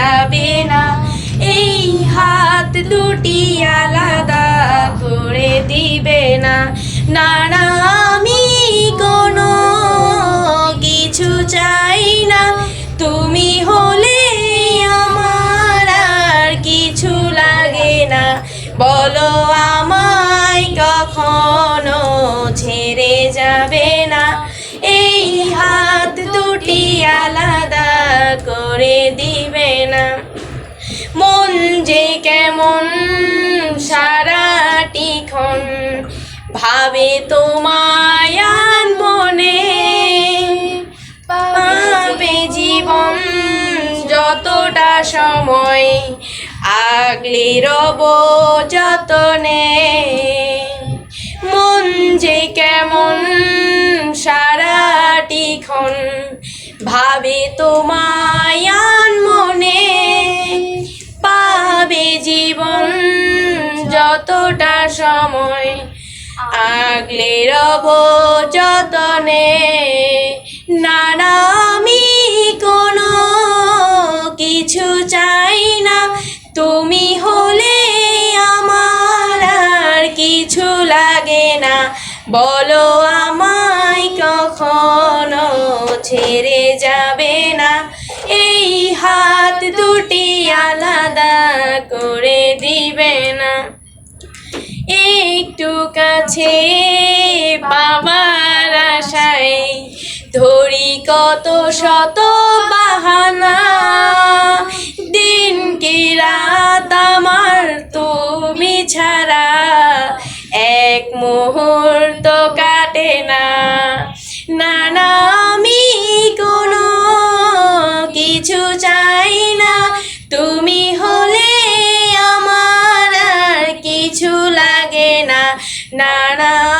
যাবে না। এই হাত দুটি আলাদা করে দিবে না। না না আমি কোনো কিছু চাই না। তুমি হলে আমার আর কিছু লাগে না। বলো আমায় কখনো ছেড়ে যাবে না। এই হাত দুটি আলাদা করে যে কেমন সারাটি ক্ষণ? ভাবে তোমায় আর মনে, পাবে জীবন যতটা সময়, আগলে রব যতনে। মন যে কেমন সারাটি ক্ষণ, ভাবে তোমায় সময়। আগলে রব যতনে না না আমি কোনো কিছু চাই না। তুমি হলে আমার আর কিছু লাগে না। বলো আমায় কখনো ছেড়ে যাবে না। এই হাত দুটি আলাদা করে একটু কাছে পাবার আশায় ধরি কত শত বাহানা। দিন কি রাত আমার তুমি ছাড়া। এক মুহূর্ত কাটে না। নানা na na